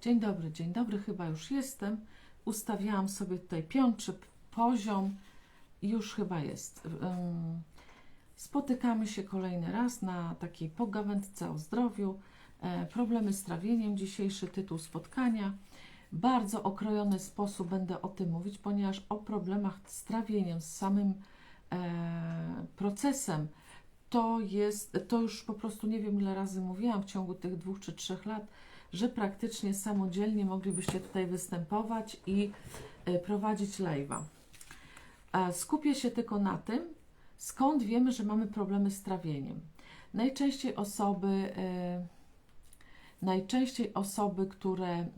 Dzień dobry, dzień dobry, chyba już jestem. Ustawiałam sobie tutaj piątczy poziom już chyba jest. Spotykamy się kolejny raz na takiej pogawędce o zdrowiu. E, Problemy z trawieniem, dzisiejszy tytuł spotkania. Bardzo okrojony sposób będę o tym mówić, ponieważ o problemach z trawieniem, z samym e, procesem, to jest, to już po prostu nie wiem ile razy mówiłam w ciągu tych dwóch czy trzech lat, że praktycznie samodzielnie moglibyście tutaj występować i e, prowadzić live'a. Skupię się tylko na tym, skąd wiemy, że mamy problemy z trawieniem. Najczęściej osoby, e, najczęściej osoby, które, mm,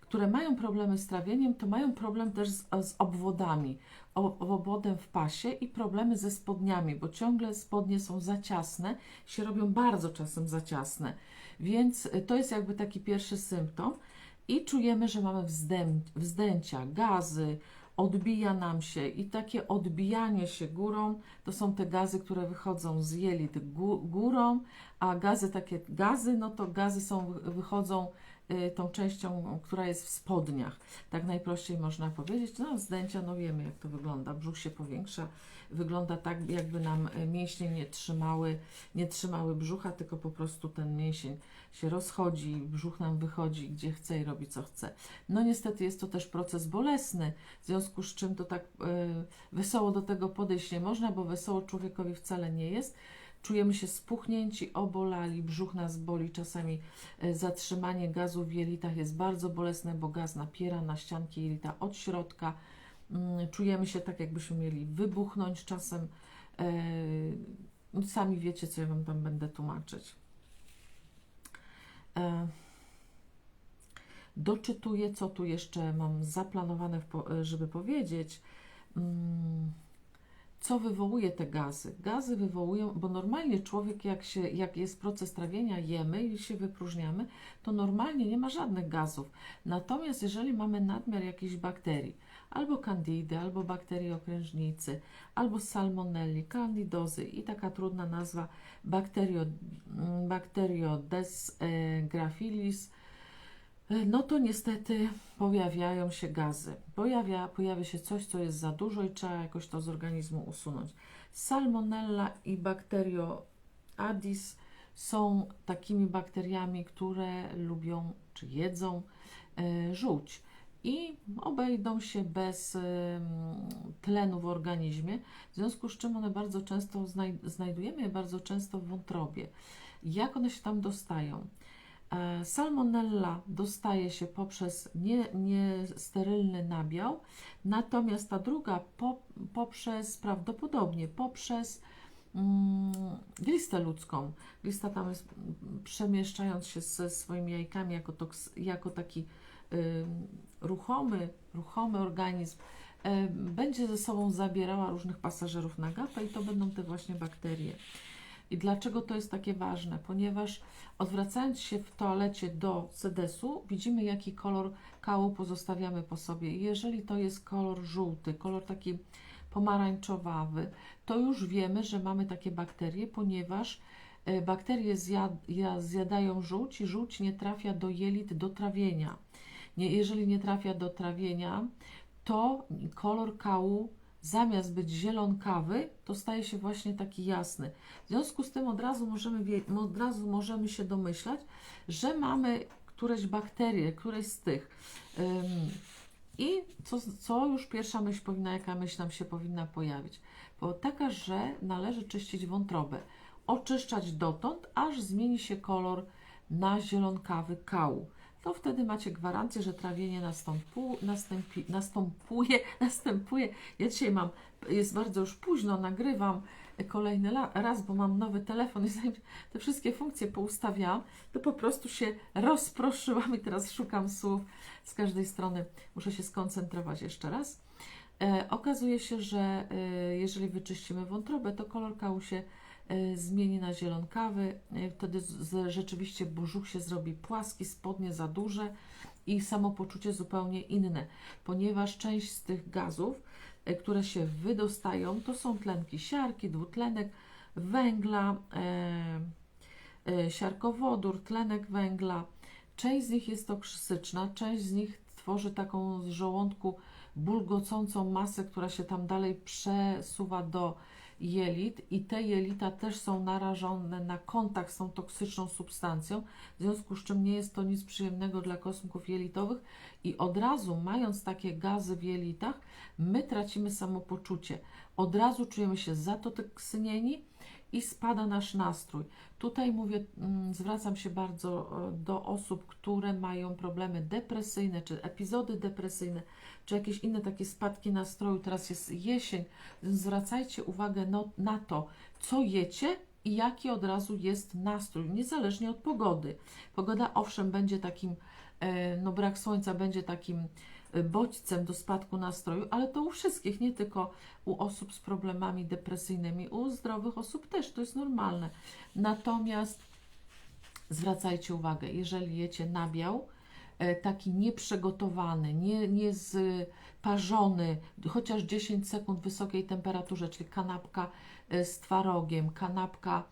które mają problemy z trawieniem, to mają problem też z, z obwodami, obwodem w pasie i problemy ze spodniami, bo ciągle spodnie są za ciasne, się robią bardzo czasem za ciasne. Więc y, to jest jakby taki pierwszy symptom i czujemy, że mamy wzdę, wzdęcia, gazy, odbija nam się i takie odbijanie się górą to są te gazy, które wychodzą z jelit gó- górą, a gazy takie gazy, no to gazy są wychodzą tą częścią, która jest w spodniach. Tak najprościej można powiedzieć. No wzdęcia, no wiemy jak to wygląda. Brzuch się powiększa, wygląda tak jakby nam y, mięśnie nie trzymały, nie trzymały brzucha, tylko po prostu ten mięsień się rozchodzi, brzuch nam wychodzi gdzie chce i robi co chce. No niestety jest to też proces bolesny, w związku z czym to tak y, wesoło do tego podejść nie można, bo wesoło człowiekowi wcale nie jest. Czujemy się spuchnięci, obolali, brzuch nas boli, czasami e, zatrzymanie gazu w jelitach jest bardzo bolesne, bo gaz napiera na ścianki jelita od środka. Mm, Czujemy się tak, jakbyśmy mieli wybuchnąć czasem. E, Sami wiecie, co ja Wam tam będę tłumaczyć. E, Doczytuję, co tu jeszcze mam zaplanowane, żeby powiedzieć. Co wywołuje te gazy? Gazy wywołują, bo normalnie człowiek, jak, się, jak jest proces trawienia, jemy i się wypróżniamy, to normalnie nie ma żadnych gazów. Natomiast jeżeli mamy nadmiar jakichś bakterii, albo candidy, albo bakterii okrężnicy, albo salmonelli, candidozy i taka trudna nazwa e, graphilis, e, no to niestety pojawiają się gazy. Pojawia, pojawia się coś, co jest za dużo i trzeba jakoś to z organizmu usunąć. Salmonella i Bacterio adis są takimi bakteriami, które lubią czy jedzą e, żółć i obejdą się bez tlenu w organizmie, w związku z czym one bardzo często znaj- znajdujemy je bardzo często w wątrobie. Jak one się tam dostają? E, Salmonella dostaje się poprzez nie- niesterylny nabiał, natomiast ta druga po, poprzez prawdopodobnie poprzez mm, glistę ludzką. Glista tam jest, mm, przemieszczając się ze swoimi jajkami jako, toks, jako taki ym, ruchomy, ruchomy organizm, e, będzie ze sobą zabierała różnych pasażerów na gapę i to będą te właśnie bakterie. I dlaczego to jest takie ważne? Ponieważ odwracając się w toalecie do sedesu, widzimy jaki kolor kału pozostawiamy po sobie. Jeżeli to jest kolor żółty, kolor taki pomarańczowawy, to już wiemy, że mamy takie bakterie, ponieważ e, bakterie zjad, ja- zjadają żółć i żółć nie trafia do jelit do trawienia. Nie, jeżeli nie trafia do trawienia, to kolor kału zamiast być zielonkawy, to staje się właśnie taki jasny. W związku z tym od razu możemy, od razu możemy się domyślać, że mamy któreś bakterie, któreś z tych. I co, co już pierwsza myśl powinna, jaka myśl nam się powinna pojawić? Bo taka, że należy czyścić wątrobę. Oczyszczać dotąd, aż zmieni się kolor na zielonkawy kału. To wtedy macie gwarancję, że trawienie nastąpu, następi, następuje, następuje. Ja dzisiaj mam, jest bardzo już późno, nagrywam kolejny raz, bo mam nowy telefon i zanim te wszystkie funkcje poustawiałam, to po prostu się rozproszyłam i teraz szukam słów z każdej strony. Muszę się skoncentrować jeszcze raz. E, okazuje się, że e, jeżeli wyczyścimy wątrobę, to kolor kału się zmieni na zielonkawy. E, wtedy z, z, rzeczywiście brzuch się zrobi płaski, spodnie za duże i samopoczucie zupełnie inne, ponieważ część z tych gazów, e, które się wydostają, to są tlenki siarki, dwutlenek węgla, e, e, siarkowodór, tlenek węgla, Część z nich jest toksyczna, część z nich tworzy taką z żołądku bulgocącą masę, która się tam dalej przesuwa do jelit i te jelita też są narażone na kontakt z tą toksyczną substancją, w związku z czym nie jest to nic przyjemnego dla kosmków jelitowych i od razu mając takie gazy w jelitach, my tracimy samopoczucie. Od razu czujemy się zatoksynieni i spada nasz nastrój. Tutaj mówię, mm, zwracam się bardzo e, do osób, które mają problemy depresyjne, czy epizody depresyjne, czy jakieś inne takie spadki nastroju. Teraz jest jesień, zwracajcie uwagę no, na to, co jecie i jaki od razu jest nastrój, niezależnie od pogody. Pogoda owszem będzie takim, e, no brak słońca będzie takim bodźcem do spadku nastroju, ale to u wszystkich, nie tylko u osób z problemami depresyjnymi, u zdrowych osób też, to jest normalne. Natomiast zwracajcie uwagę, jeżeli jecie nabiał, e, taki nieprzygotowany, nie, nie zparzony, chociaż 10 sekund wysokiej temperaturze, czyli kanapka e, z twarogiem, kanapka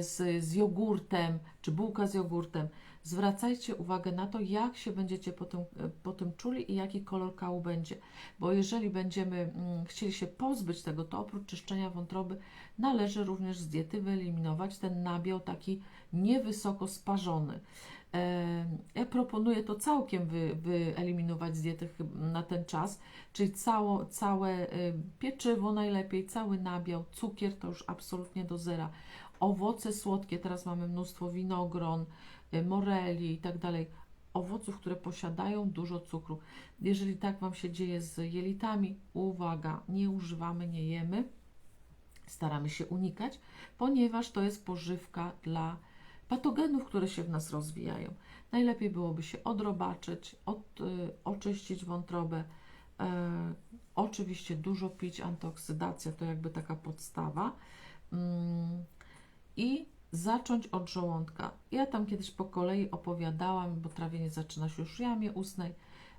z, z jogurtem, czy bułka z jogurtem, zwracajcie uwagę na to, jak się będziecie po tym, po tym czuli i jaki kolor kału będzie. Bo jeżeli będziemy mm, chcieli się pozbyć tego, to oprócz czyszczenia wątroby należy również z diety wyeliminować ten nabiał taki niewysoko sparzony. E, Ja proponuję to całkiem wy, wyeliminować z diety na ten czas, czyli cało, całe y, pieczywo najlepiej, cały nabiał, cukier to już absolutnie do zera. Owoce słodkie, teraz mamy mnóstwo winogron, y, moreli i tak dalej. Owoców, które posiadają dużo cukru. Jeżeli tak Wam się dzieje z jelitami, uwaga, nie używamy, nie jemy, staramy się unikać, ponieważ to jest pożywka dla patogenów, które się w nas rozwijają. Najlepiej byłoby się odrobaczyć, od, y, oczyścić wątrobę. E, oczywiście dużo pić, antyoksydacja to jakby taka podstawa. Mm, I zacząć od żołądka. Ja tam kiedyś po kolei opowiadałam, bo trawienie zaczyna się już w jamie ustnej.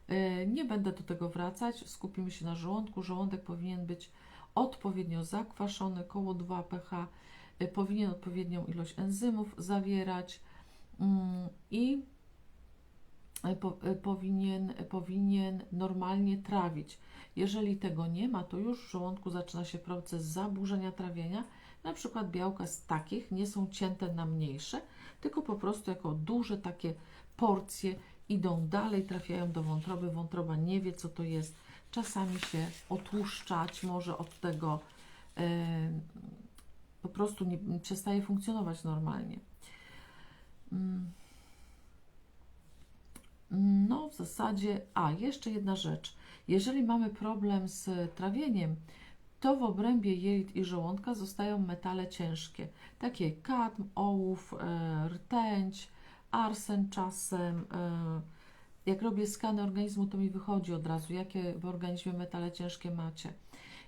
E, nie będę do tego wracać, skupimy się na żołądku. Żołądek powinien być odpowiednio zakwaszony, około 2 pH y, powinien odpowiednią ilość enzymów zawierać mm, i y, powinien, powinien normalnie trawić. Jeżeli tego nie ma, to już w żołądku zaczyna się proces zaburzenia trawienia. Na przykład białka z takich nie są cięte na mniejsze, tylko po prostu jako duże takie porcje idą dalej, trafiają do wątroby. Wątroba nie wie, co to jest. Czasami się otłuszczać może od tego po prostu nie, nie przestaje funkcjonować normalnie. Mm. No, w zasadzie, a jeszcze jedna rzecz. Jeżeli mamy problem z trawieniem, to w obrębie jelit i żołądka zostają metale ciężkie, takie jak kadm, ołów, e, rtęć, arsen czasem. E, jak robię skany organizmu, to mi wychodzi od razu, jakie w organizmie metale ciężkie macie.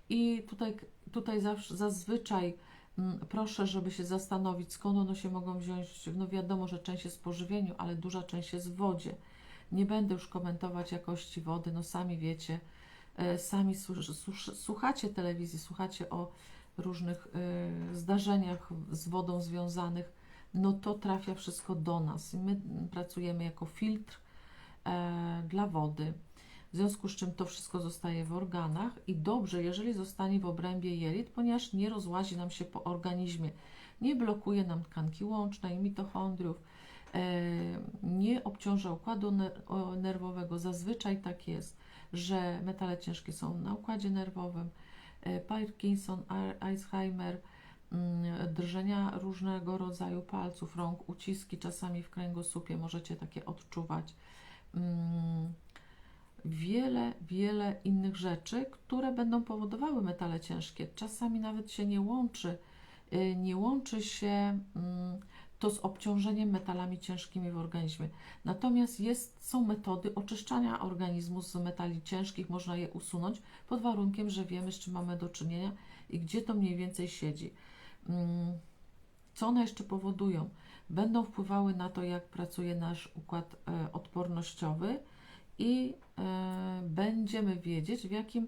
I tutaj, tutaj zazwyczaj mm, proszę, żeby się zastanowić, skąd one się mogą wziąć. No wiadomo, że część jest w pożywieniu, ale duża część jest w wodzie. Nie będę już komentować jakości wody, no sami wiecie, sami słu- słu- słuchacie telewizji, słuchacie o różnych e, zdarzeniach z wodą związanych, no to trafia wszystko do nas. My pracujemy jako filtr e, dla wody. W związku z czym to wszystko zostaje w organach i dobrze, jeżeli zostanie w obrębie jelit, ponieważ nie rozłazi nam się po organizmie, nie blokuje nam tkanki łącznej, mitochondriów, e, nie obciąża układu nerwowego. Zazwyczaj tak jest, że metale ciężkie są na układzie nerwowym, e, Parkinson, Al- Alzheimer, mm, drżenia różnego rodzaju palców, rąk, uciski czasami w kręgosłupie możecie takie odczuwać. Mm, Wiele, wiele innych rzeczy, które będą powodowały metale ciężkie. Czasami nawet się nie łączy, y, nie łączy się mm, to z obciążeniem metalami ciężkimi w organizmie. Natomiast jest, są metody oczyszczania organizmu z metali ciężkich, można je usunąć pod warunkiem, że wiemy, z czym mamy do czynienia i gdzie to mniej więcej siedzi. Mm, Co one jeszcze powodują? Będą wpływały na to, jak pracuje nasz układ e, odpornościowy i e, będziemy wiedzieć, w jakim,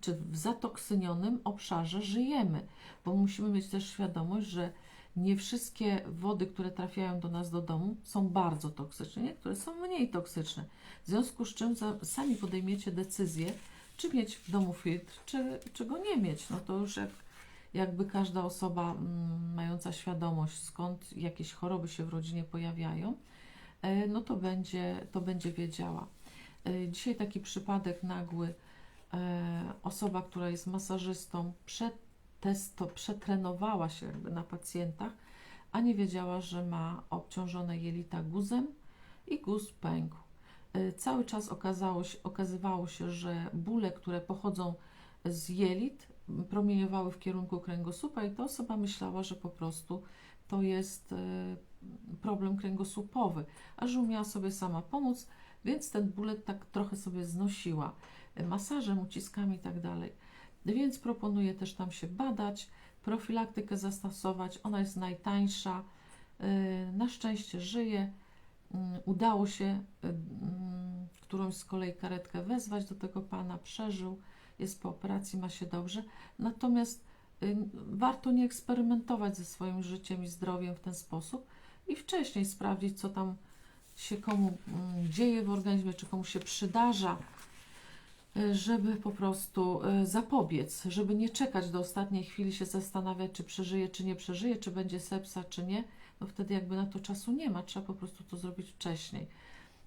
czy w zatoksynionym obszarze żyjemy, bo musimy mieć też świadomość, że nie wszystkie wody, które trafiają do nas do domu, są bardzo toksyczne, niektóre są mniej toksyczne. W związku z czym sami podejmiecie decyzję, czy mieć w domu filtr, czy, czy go nie mieć. No to już jak, jakby każda osoba mm, mająca świadomość, skąd jakieś choroby się w rodzinie pojawiają, e, no to będzie, to będzie wiedziała. E, Dzisiaj taki przypadek nagły. E, Osoba, która jest masażystą, przetesto, przetrenowała się jakby na pacjentach, a nie wiedziała, że ma obciążone jelita guzem i guz pękł. E, Cały czas okazało się, okazywało się, że bóle, które pochodzą z jelit, promieniowały w kierunku kręgosłupa i ta osoba myślała, że po prostu to jest e, problem kręgosłupowy, a że umiała sobie sama pomóc, więc ten bóle tak trochę sobie znosiła e, masażem, uciskami i tak dalej. Więc proponuję też tam się badać, profilaktykę zastosować. Ona jest najtańsza. E, Na szczęście żyje. Mm, Udało się e, mm, którąś z kolei karetkę wezwać do tego pana, przeżył, jest po operacji, ma się dobrze. Natomiast y, warto nie eksperymentować ze swoim życiem i zdrowiem w ten sposób i wcześniej sprawdzić, co tam się komu mm, dzieje w organizmie, czy komu się przydarza, y, żeby po prostu y, zapobiec, żeby nie czekać do ostatniej chwili, się zastanawiać, czy przeżyje, czy nie przeżyje, czy będzie sepsa, czy nie. No wtedy jakby na to czasu nie ma, trzeba po prostu to zrobić wcześniej.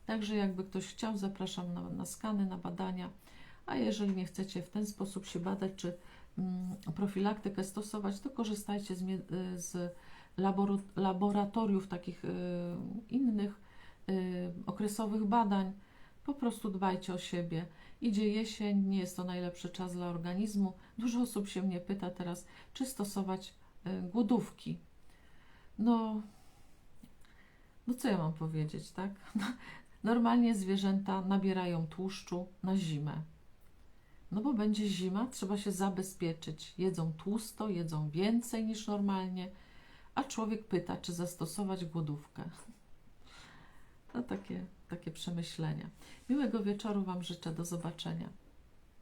Także jakby ktoś chciał, zapraszam na, na skany, na badania, a jeżeli nie chcecie w ten sposób się badać, czy mm, profilaktykę stosować, to korzystajcie z, y, z laboratoriów takich y, innych y, okresowych badań. Po prostu dbajcie o siebie. Idzie jesień, nie jest to najlepszy czas dla organizmu. Dużo osób się mnie pyta teraz, czy stosować y, głodówki. No, no co ja mam powiedzieć, tak? Normalnie zwierzęta nabierają tłuszczu na zimę. No bo będzie zima, trzeba się zabezpieczyć. Jedzą tłusto, jedzą więcej niż normalnie, a człowiek pyta, czy zastosować głodówkę. No takie, takie przemyślenia. Miłego wieczoru Wam życzę, do zobaczenia.